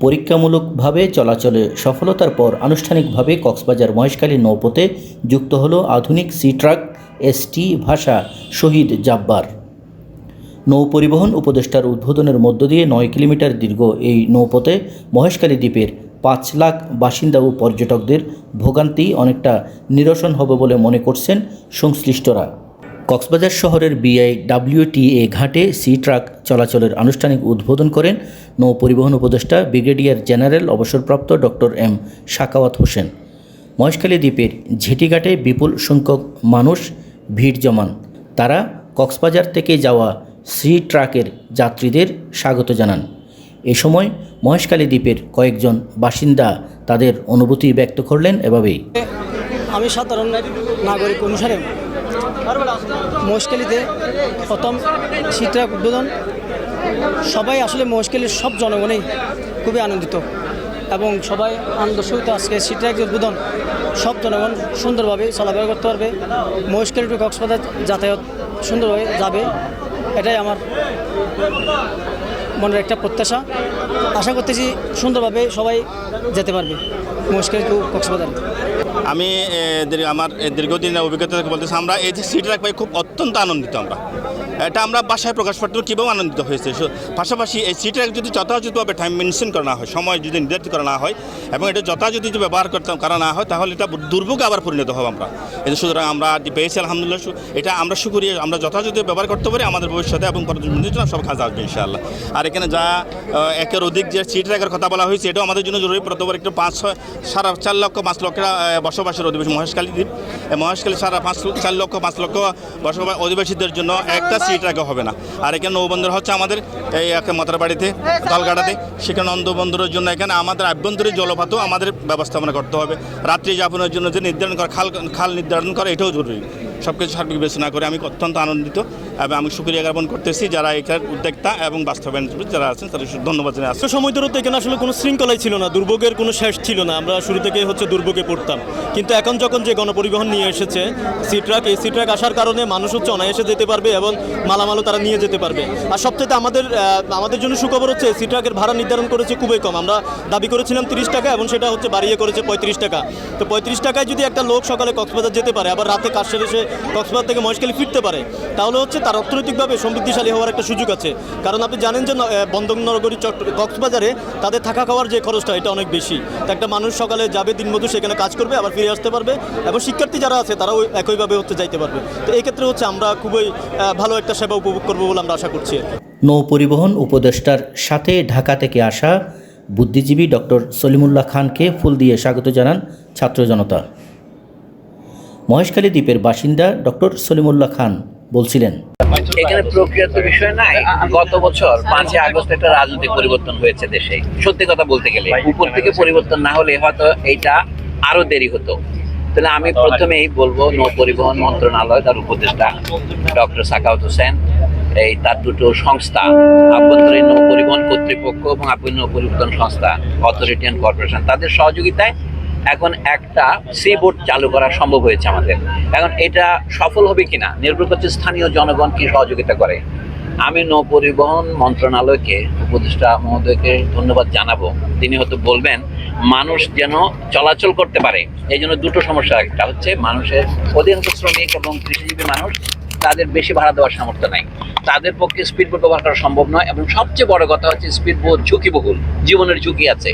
পরীক্ষামূলকভাবে চলাচলে সফলতার পর আনুষ্ঠানিকভাবে কক্সবাজার মহেশখালী নৌপথে যুক্ত হল আধুনিক সি ট্রাক এসটি ভাষা শহীদ জাব্বার। নৌ পরিবহন উপদেষ্টার উদ্বোধনের মধ্য দিয়ে নয় কিলোমিটার দীর্ঘ এই নৌপথে মহেশখালী দ্বীপের পাঁচ লাখ বাসিন্দা ও পর্যটকদের ভোগান্তি অনেকটা নিরসন হবে বলে মনে করছেন সংশ্লিষ্টরা। কক্সবাজার শহরের বিআই ডাব্লিউটিএ ঘাটে সি ট্রাক চলাচলের আনুষ্ঠানিক উদ্বোধন করেন নৌ পরিবহন উপদেষ্টা ব্রিগেডিয়ার জেনারেল অবসরপ্রাপ্ত ডক্টর এম শাকাওয়াত হোসেন। মহেশখালী দ্বীপের ঝেটিঘাটে বিপুল সংখ্যক মানুষ, ভিড় জমান। তারা কক্সবাজার থেকে যাওয়া সি ট্রাকের যাত্রীদের স্বাগত জানান। এ সময় মহেশখালী দ্বীপের কয়েকজন বাসিন্দা তাদের অনুভূতি ব্যক্ত করলেন এভাবেই। আমি সাধারণ নাগরিক অনুসারে মহেশখালীতে প্রথম শীতরাক উদ্বোধন। সবাই আসলে মহেশখালীর সব জনগণেই খুবই আনন্দিত এবং সবাই আনন্দ সহিত আজকে শীতরাক উদ্বোধন। সব জনগণ সুন্দরভাবে চলাফেরা করতে পারবে। মহেশখালী টু কক্সবাজার যাতায়াত সুন্দরভাবে যাবে। এটাই আমার মনের একটা প্রত্যাশা। আশা করতেছি সুন্দরভাবে সবাই যেতে পারবে মহেশখালী টু কক্সবাজার। আমি আমার দীর্ঘদিনের অভিজ্ঞতা থেকে বলতেছি আমরা এই যে সিট রাখবাই খুব অত্যন্ত আনন্দিত আমরা। এটা আমরা বাসায় প্রকাশ করতে কীভাবে আনন্দিত হয়েছে? পাশাপাশি এই সিট রাখ যদি যথাযথভাবে টাইম মেনশন করা না হয়, সময় যদি নির্ধারিত করা না হয়, এবং এটা যথাযথ যদি ব্যবহার করতে করা না হয়, তাহলে এটা দুর্ভোগে আবার পরিণত হবে আমরা। এটা সুতরাং আমরা পেয়েছি, আলহামদুলিল্লাহ এটা আমরা সুকরিয়ে আমরা যথাযথ ব্যবহার করতে পারি, আমাদের ভবিষ্যতে এবং সব কাজ আসবে, ইনশাআল্লাহ। আর এখানে যা একের অধিক যে সিট রাখার কথা বলা হয়েছে, এটাও আমাদের জন্য জরুরি প্রথমবার একটু পাঁচ সারা চার লক্ষ, পাঁচ লক্ষ বসবাসের অধিবেশন মহেশখালী দ্বীপ এই মহেশখালী সারা পাঁচ চার লক্ষ, পাঁচ লক্ষ বসবাস অধিবাসীদের জন্য একটা সিট রাখা হবে না। আর এখানে নৌবন্দর হচ্ছে আমাদের এই এক মাতার বাড়িতে, তালগাড়াতে। সেখানে নন্দবন্দরের জন্য এখানে আমাদের আভ্যন্তরীণ জলপাতও আমাদের ব্যবস্থাপনা করতে হবে। রাত্রি যাপনের জন্য যে নির্ধারণ করা, খাল খাল নির্ধারণ করা, এটাও জরুরি। সব কিছু সার্বিক বিবেচনা করে আমি অত্যন্ত আনন্দিত। আমি সুক্রিয়া জ্ঞাপন করতেছি যারা এটার উদ্যোক্তা এবং বাস্তবায়ন যারা আছেন, তাদের ধন্যবাদ জানাই। তো সময় ধরে তো এখানে আসলে কোনো শৃঙ্খলাই ছিল না, দুর্ভোগের কোনো শেষ ছিল না। আমরা শুরু থেকে হচ্ছে দুর্ভোগে পড়তাম। কিন্তু এখন যখন যে গণপরিবহন নিয়ে এসেছে সি ট্রাক এই সি ট্রাক আসার কারণে মানুষ হচ্ছে অনায়াসে যেতে পারবে এবং মালামালও তারা নিয়ে যেতে পারবে। আর সবচেয়ে আমাদের আমাদের জন্য সুখবর হচ্ছে সি ট্রাকের ভাড়া নির্ধারণ করেছে খুবই কম। আমরা দাবি করেছিলাম তিরিশ টাকা এবং সেটা হচ্ছে বাড়িয়ে করেছে পঁয়ত্রিশ টাকা। তো পঁয়ত্রিশ টাকায় যদি একটা লোক সকালে কক্সবাজার যেতে পারে, আবার রাতে কাজ সেরে সে কক্সবাজার থেকে মহেশখালী ফিরতে পারে, তাহলে হচ্ছে তার অর্থনৈতিকভাবে সমৃদ্ধিশালী হওয়ার একটা সুযোগ আছে। কারণ আপনি জানেন যে ন- আহ, বন্দর নগরী চট্ট কক্সবাজারে তাদের থাকা খাওয়ার যে খরচটা এটা অনেক বেশি। তো একটা মানুষ সকালে যাবে দিনমজুর সেখানে কাজ করবে আবার ফিরে আসতে পারবে এবং শিক্ষার্থী যারা আছে তারাও একইভাবে হচ্ছে যাইতে পারবে। তো এই ক্ষেত্রে হচ্ছে আমরা খুবই ভালো একটা সেবা উপভোগ করব বলে আমরা আশা করছি নৌ পরিবহন উপদেষ্টার সাথে ঢাকা থেকে আসা বুদ্ধিজীবী ডক্টর সলিমুল্লাহ খানকে ফুল দিয়ে স্বাগত জানান ছাত্র জনতা। মহেশখালী দ্বীপের বাসিন্দা ডক্টর সলিমুল্লাহ খান বলছিলেন। এখানে প্রক্রিয়ার তো বিষয় নাই। গত বছর পাঁচই আগস্ট একটা রাজনৈতিক পরিবর্তন হয়েছে দেশে। সত্যি কথা বলতে গেলে, উপর থেকে পরিবর্তন না হলে হয়তো এইটা আরও দেরি হতো। তাহলে আমি প্রথমেই বলব, নৌ পরিবহন মন্ত্রণালয়, তার উপদেষ্টা ডক্টর সাকাউত হোসেন, এই তার দুটো সংস্থা, আভ্যন্তরীণ নৌ পরিবহন কর্তৃপক্ষ এবং আভ্যন্তরীণ নৌ পরিবহন সংস্থা, অথরিটি অ্যান্ড কর্পোরেশন, তাদের সহযোগিতায় এখন একটা সি বোর্ড চালু করা সম্ভব হয়েছে আমাদের। এখন এটা সফল হবে কিনা নির্ভর করছে স্থানীয় জনগণ কি সহযোগিতা করে। আমি নৌ পরিবহন মন্ত্রণালয়কে, উপদেষ্টা মহোদয়কে ধন্যবাদ জানাব। তিনি হয়তো বলবেন, মানুষ যেন চলাচল করতে পারে। এই জন্য দুটো সমস্যা একটা হচ্ছে, মানুষের অধিকাংশ শ্রমিক এবং কৃষিজীবী মানুষ তাদের বেশি ভাড়া দেওয়ার সামর্থ্য নাই। তাদের পক্ষে স্পিড বোট ব্যবহার করা সম্ভব নয় এবং সবচেয়ে বড় কথা হচ্ছে স্পিড বোট ঝুঁকিবহুল, জীবনের ঝুঁকি আছে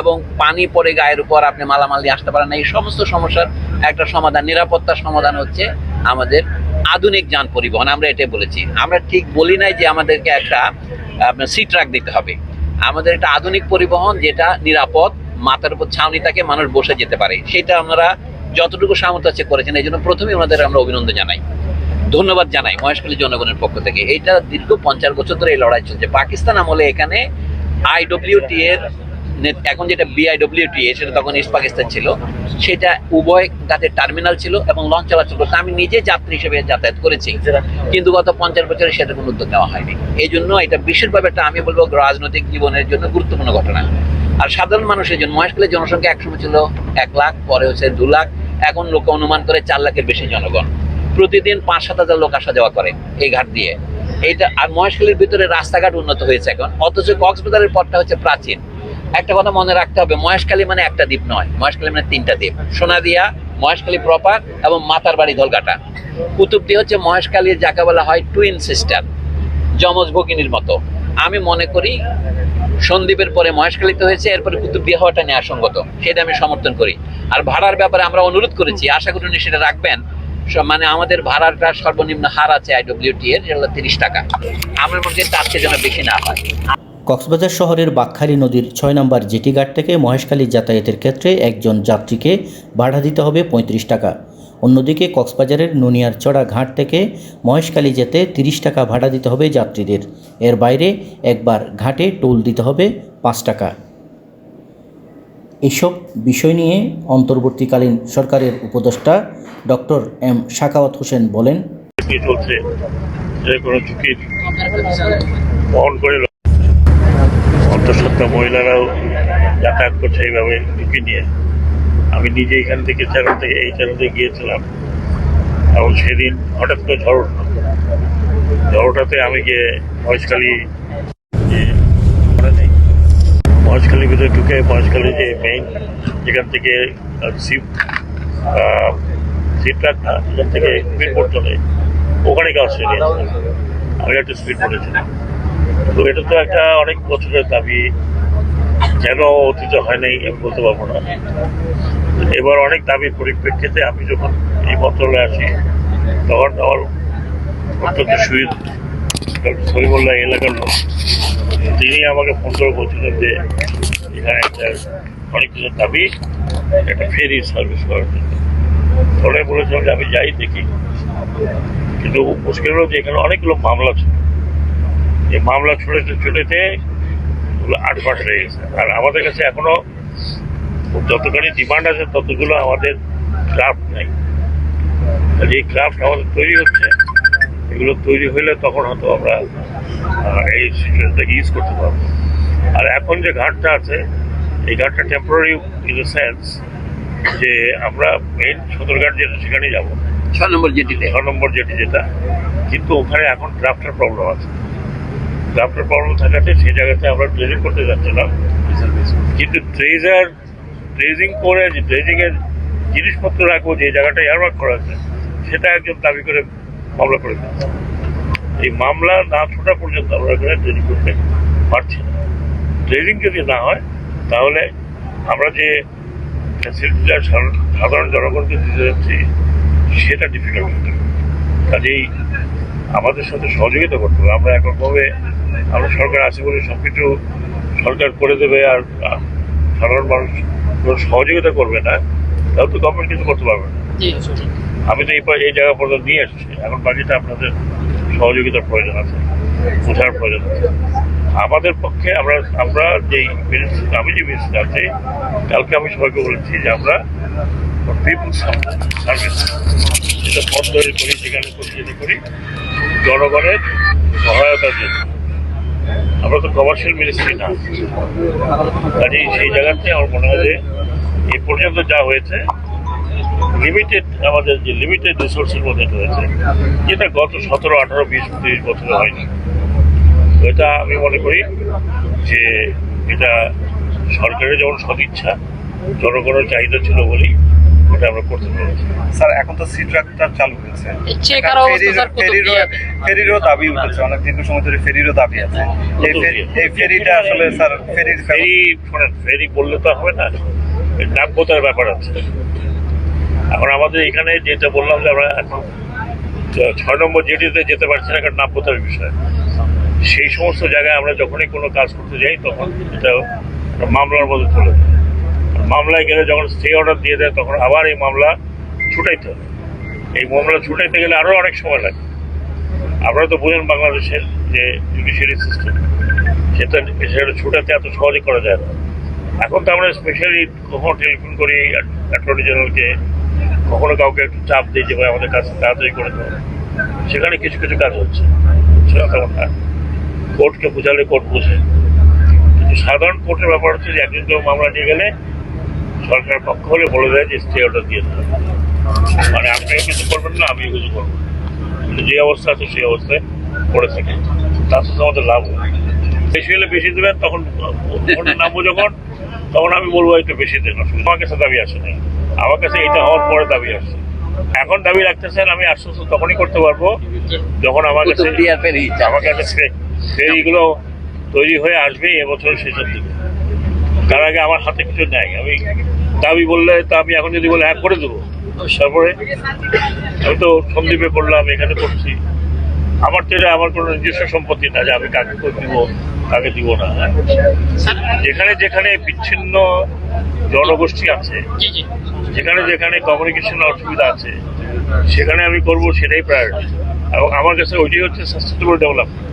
এবং পানি পড়ে গায়ের উপর আপনি মালামাল দিয়ে আসতে পারেন না। এই সমস্ত সমস্যার একটা সমাধান, নিরাপত্তার সমাধান হচ্ছে আমাদের আধুনিক যান পরিবহন। আমরা এটাই বলেছি। আমরা ঠিক বলি নাই যে আমাদেরকে একটা সি ট্রাক দিতে হবে। আমাদের একটা আধুনিক পরিবহন যেটা নিরাপদ, মাথার উপর ছাউনি থাকে, মানুষ বসে যেতে পারে। সেটা আমরা যতটুকু সামর্থ্য আছে করেছেন, এই জন্য প্রথমেই ওনাদের আমরা অভিনন্দন জানাই। ধন্যবাদ জানাই মহেশখালী জনগণের পক্ষ থেকে। এটা দীর্ঘ পঞ্চাশ বছর ধরে এই লড়াই চলছে। পাকিস্তান আমলে এখানে আইডব্লিউটি এর এখন যেটা বিআইডব্লিউটি সেটা তখন ইস্ট পাকিস্তান ছিল। সেটা উভয় গাতের টার্মিনাল ছিল এবং লঞ্চ চলাচল করতো আমি নিজে যাত্রী হিসেবে যাতায়াত করেছি। কিন্তু গত পঞ্চাশ বছরে সেটা কোনো উদ্যোগ নেওয়া হয়নি। এই জন্য এটা বিশেষভাবে একটা, আমি বলব, রাজনৈতিক জীবনের জন্য গুরুত্বপূর্ণ ঘটনা। আর সাধারণ মানুষের জন্য মহেশখালীর জনসংখ্যা একসময় ছিল এক লাখ, পরে হচ্ছে দু লাখ। এখন লোক অনুমান করে চার লাখের বেশি জনগণ। প্রতিদিন পাঁচ সাত হাজার লোক আসা যাওয়া করে এই ঘাট দিয়ে। এইটা আর মহেশখালীর ভিতরে রাস্তাঘাট উন্নত হয়েছে এখন। অথচ কক্সবাজারের পথটা হচ্ছে প্রাচীন। একটা কথা মনে রাখতে হবে, মহেশখালী মানে একটা দ্বীপ নয়। মহেশখালী মানে তিনটা দ্বীপ। সোনাদিয়া, মহেশখালী প্রপার এবং মাতার বাড়ি ধলঘাটা। কুতুবদি হচ্ছে মহেশখালীর যাকে বলা হয় টুইন সিস্টার যমজ ভগিনীর মতো। আমি মনে করি সন্দীপের পরে মহেশখালীতে হয়েছে, এরপরে কুতুবদিয়া হওয়াটা ন্যায়সঙ্গত। সেটা আমি সমর্থন করি। আর ভাড়ার ব্যাপারে আমরা অনুরোধ করেছি, আশা করি উনি সেটা রাখবেন। মানে আমাদের ভাড়াটা সর্বনিম্ন হার আছে আইডব্লিউটি এর যেটা তিরিশ টাকা। আমার হয় তার চেয়ে যেন বেশি না হয়। কক্সবাজার শহরের বাকখালী নদীর ছয় নম্বর জেটি ঘাট থেকে মহেশখালী যাতায়াতের ক্ষেত্রে একজন যাত্রীকে ভাড়া দিতে হবে পঁয়ত্রিশ টাকা। অন্যদিকে কক্সবাজারের নুনিয়ার চড়া ঘাট থেকে মহেশখালী যেতে তিরিশ টাকা ভাড়া দিতে হবে যাত্রীদের। এর বাইরে একবার ঘাটে টোল দিতে হবে পাঁচ টাকা। এসব বিষয় নিয়ে অন্তর্বর্তীকালীন সরকারের উপদেষ্টা ডক্টর এম শাকাওয়াত হোসেন বলেন চলছে কোনো বহন করে অন্তঃসত্ত্বা মহিলারাও যাতায়াত করছে এইভাবে ঝুঁকি নিয়ে। আমি নিজে এখান থেকে চ্যানেল থেকে এই চ্যানেল গিয়েছিলাম। এবং সেদিন হঠাৎ করে ঝড় উঠল। ঝড়টাতে আমি গিয়ে মহেশখালী মহেশখালীর ভিতরে ঢুকে মহেশখালী যে মেইন যেখান থেকে শিব সিটটা এখান থেকে স্পিড পর্যন্ত ওখানে কাজ চলে আমি একটা স্পিড পড়েছিলাম তো এটা তো একটা অনেক বছরের দাবি। কেন অতীত হয় নাই, আমি বলতে পারব না। এবার অনেক দাবির পরিপ্রেক্ষিতে আমি যখন এই মন্ত্রণালয়ে আসি, তখন আমার অত্যন্ত সুইদ সরিমুল্লাহ এলাকার লোক। তিনি আমাকে ফোন করে বলছিলেন যে, এখানে একটা অনেক কিছুর দাবি, একটা ফেরি সার্ভিস করার জন্য। ফলে বলেছিলাম যে আমি যাই দেখি। কিন্তু মুশকিল হলো যে এখানে অনেকগুলো মামলা ছিল। এই মামলা ছুটেতে ছুটেতে ওগুলো আট মাস হয়ে গেছে। আর আমাদের কাছে এখনও যতখানি ডিমান্ড আছে ততগুলো আমাদের ক্রাফট নেই। এই ক্রাফট আমাদের তৈরি হচ্ছে, এগুলো তৈরি হলে তখন হয়তো আমরা এই সিস্টেমটাকে ইউজ করতে পারব। আর এখন যে ঘাটটা আছে, এই ঘাটটা টেম্পোরারি ইন দ্য সেন্স যে আমরা মেইন সদরঘাট যেটা সেখানে যাব। ছয় নম্বর জেটিতে। ছ নম্বর যেটি যেটা। কিন্তু ওখানে এখন ড্রাফটের প্রবলেম আছে। ড্রাফটের প্রবলেম থাকাতে সেই জায়গাতে আমরা ট্রেজিং করতে যাচ্ছিলাম। কিন্তু ট্রেজার ট্রেজিং করে যে ট্রেজিং এর জিনিসপত্র রাখব যে জায়গাটা এয়ারমার্ক করা আছে সেটা একজন দাবি করে মামলা করে এই মামলা না ছোটা পর্যন্ত আমরা এখানে ট্রেজিং করতে পারছি না। ট্রেজিং যদি না হয় তাহলে আমরা যে ফ্যাসিলিটিটা সাধারণ জনগণকে দিতে যাচ্ছি সেটা ডিফিকাল্ট হতে। কাজেই আমাদের সাথে সহযোগিতা করতে হবে। আমরা এককভাবে আমরা সরকার আছে বলে সব কিছু সরকার করে দেবে আর সাধারণ মানুষ কোনো সহযোগিতা করবে না তাহলে তো গভর্নমেন্ট কিছু করতে পারবে না। আমি তো এই এই জায়গা পর্যন্ত নিয়ে এসেছি। এখন বাকিটা আপনাদের সহযোগিতার প্রয়োজন আছে বোঝার প্রয়োজন আছে। আমাদের পক্ষে আমরা আমরা যেই মিনিস্ট্রি আমি যে মিনিস্ট্রি আছি, কালকে আমি সবাইকে বলেছি যে আমরা পিপুল সার্ভিস পথ তৈরি করি সেখানে পরিচিতি করি, জনগণের সহায়তার জন্য। আমরা তো কমার্শিয়াল মিনিস্ট্রি না। কাজেই সেই জায়গাতে আমার মনে হয় যে এই পর্যন্ত যা হয়েছে লিমিটেড আমাদের যে লিমিটেড রিসোর্সের মধ্যে রয়েছে, যেটা গত সতেরো, আঠারো, বিশ, তিরিশ বছরে হয়নি। এটা আমি মনে করি যে এটা সরকারের যেমন সদিচ্ছা জনগণের চাহিদা ছিল বলেই এটা আমরা করতে পেরেছি। স্যার এখন তো সি ট্রাকটা চালু হয়েছে। ফেরিরও দাবি উঠেছে অনেক দীর্ঘ সময় ধরে ফেরিরও দাবি আছে। এই ফেরি- এই ফেরিটা আসলে স্যার ফেরির ফেরি শোনেন ফেরি বললে তো হবে না নাব্যতার ব্যাপার আছে। এখন আমাদের এখানে যেটা বললাম যে আমরা এখন ছয় নম্বর জেটিতে যেতে পারছি না কারণ নাব্যতার বিষয়। সেই সমস্ত জায়গায় আমরা যখনই কোনো কাজ করতে যাই, তখন এটা মামলার মধ্যে চলে যায়। মামলায় গেলে যখন স্টে অর্ডার দিয়ে দেয়, তখন আবার এই মামলা ছুটাইতে হবে এই মামলা ছুটাইতে গেলে আরও অনেক সময় লাগে। আপনারা তো বুঝেন বাংলাদেশের যে জুডিশিয়ারি সিস্টেম সেটা সেটা ছুটাতে এত সহজে করা যায় না। এখন তো আমরা স্পেশালি কখনো টেলিফোন করি অ্যাটর্নি জেনারেলকে কখনো কাউকে একটু চাপ দিই যে, ভাই, আমাদের কাজ তাড়াতাড়ি করে দেবো সেখানে কিছু কিছু কাজ হচ্ছে। সেটা তেমন না। কোর্টকে বোঝালে কোর্ট বোঝে। কিন্তু সাধারণ কোর্টের ব্যাপার হচ্ছে যে একজন কেউ মামলা নিয়ে গেলে সরকার পক্ষ হলে বলে দেয় যে স্টে অর্ডার দিয়ে দেবে। মানে আপনাকে কিছু করবেন না আমি কিছু করব। কিন্তু যে অবস্থা আছে সেই অবস্থায় পড়ে থাকে। তার সাথে আমাদের লাভ হয় বেশি হলে বেশি দেবেন তখন নামবো যখন তখন আমি বলব একটু বেশি দেন। আমার কাছে দাবি আসে না আমার কাছে এটা হওয়ার পরে দাবি আসছে এখন দাবি রাখতেছেন আমি আশ্বস্ত তখনই করতে পারব যখন আমার কাছে আমার কাছে ফেরিগুলো তৈরি হয়ে আসবে এবছর শেষের দিকে। তার আগে আমার হাতে কিছু নাই। আমি দাবি বললে তা আমি এখন যদি বলে হ্যাঁ করে দেবো। তারপরে আমি তো সন্দীপে করলাম এখানে করছি। আমার তো এটা আমার কোনো নিজস্ব সম্পত্তি না যে আমি কাকে করে দিব কাকে দিব না? যেখানে যেখানে বিচ্ছিন্ন জনগোষ্ঠী আছে যেখানে যেখানে কমিউনিকেশন অসুবিধা আছে সেখানে আমি করব সেটাই প্রায়োরিটি এবং আমার কাছে ওইটাই হচ্ছে সাস্টেনেবল ডেভেলপমেন্ট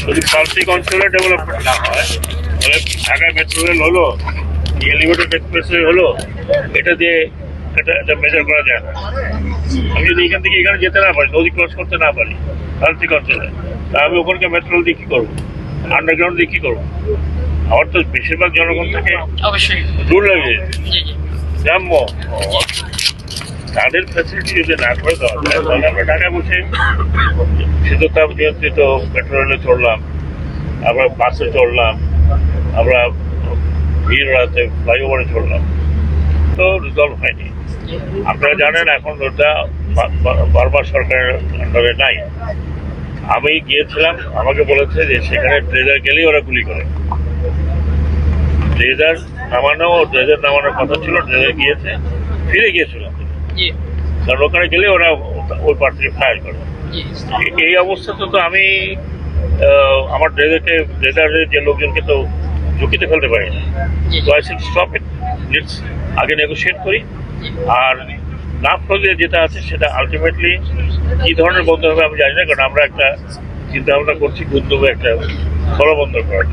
যদি প্রান্তিক অঞ্চলে ডেভেলপমেন্ট না হয় তাহলে ঢাকায় মেট্রো রেল হলো এলিভেটেড এক্সপ্রেস হলো এটা দিয়ে এটা মেজার করা যায় না। আমি যদি এখান থেকে এখানে যেতে না পারি নদী ক্রস করতে না পারি প্রান্তিক অঞ্চলে তা আমি ওখানকে মেট্রো দিয়ে কী করব? আন্ডারগ্রাউন্ড দিয়ে কী করব? আমার তো বেশিরভাগ জনগণ থেকে অবশ্যই। দূর লাগে। জি জি। গ্রাম্য তাদের ফ্যাসিলিটি যদি না করে দেওয়া যায় তাহলে আমরা ঢাকায় বসে শীততাপ নিয়ন্ত্রিত মেট্রো রেলে চড়লাম, আমরা বাসে চড়লাম, আমরা ভিড় রাতে ফ্লাইওভারে চড়লাম। তো রিজলভ হয়নি। আপনারা জানেন এখন ওটা বারবার সরকারের আন্ডারে নাই। আমি গিয়েছিলাম, আমাকে বলেছে যে সেখানে ট্রেজার গেলেই ওরা গুলি করে। ট্রেজার নামানো ট্রেজার নামানোর কথা ছিল ট্রেজার গিয়েছে, ফিরে গিয়েছিল জি কারণ ওখানে গেলে ওরা ওই পার্টিকে ফায়ার করে। এই অবস্থাতে তো আমি আমার ড্রেজারকে ড্রেজারের যে লোকজনকে তো ঝুঁকিতে ফেলতে পারি না। জি। তো আই স্টপ ইট লেটস আগে নেগোসিয়েট করি। আর নাম ফলে যেটা আছে সেটা আলটিমেটলি কি ধরনের বন্ধ হবে আমি জানি না কারণ আমরা একটা চিন্তা ভাবনা করছি গুন্দবে একটা স্থলবন্দর করার।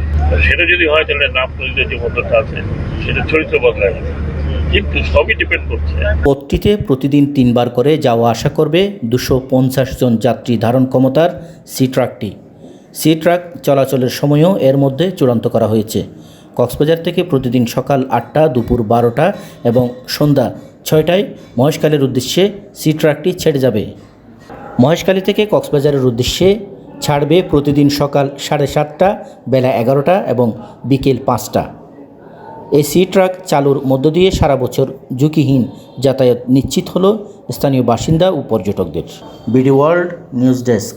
সেটা যদি হয় তাহলে নাম ফলে যে বন্দরটা আছে সেটা চরিত্র বদলায়। সবই ডিপেন্ড করছে। পথটিতে প্রতিদিন তিনবার করে যাওয়া আসা করবে দুশো পঞ্চাশ জন যাত্রী ধারণ ক্ষমতার সি ট্রাকটি। সি ট্রাক চলাচলের সময়ও এর মধ্যে চূড়ান্ত করা হয়েছে। কক্সবাজার থেকে প্রতিদিন সকাল আটটা, দুপুর বারোটা এবং সন্ধ্যা ছয়টায় মহেশখালের উদ্দেশ্যে সি ট্রাকটি ছেড়ে যাবে। মহেশখালী থেকে কক্সবাজারের উদ্দেশ্যে ছাড়বে প্রতিদিন সকাল সাড়ে সাতটা, বেলা এগারোটা এবং বিকেল পাঁচটা। এই সি ট্রাক চালুর মধ্য দিয়ে সারা বছর ঝুঁকিহীন যাতায়াত নিশ্চিত হল স্থানীয় বাসিন্দা ও পর্যটকদের। BD world news desk.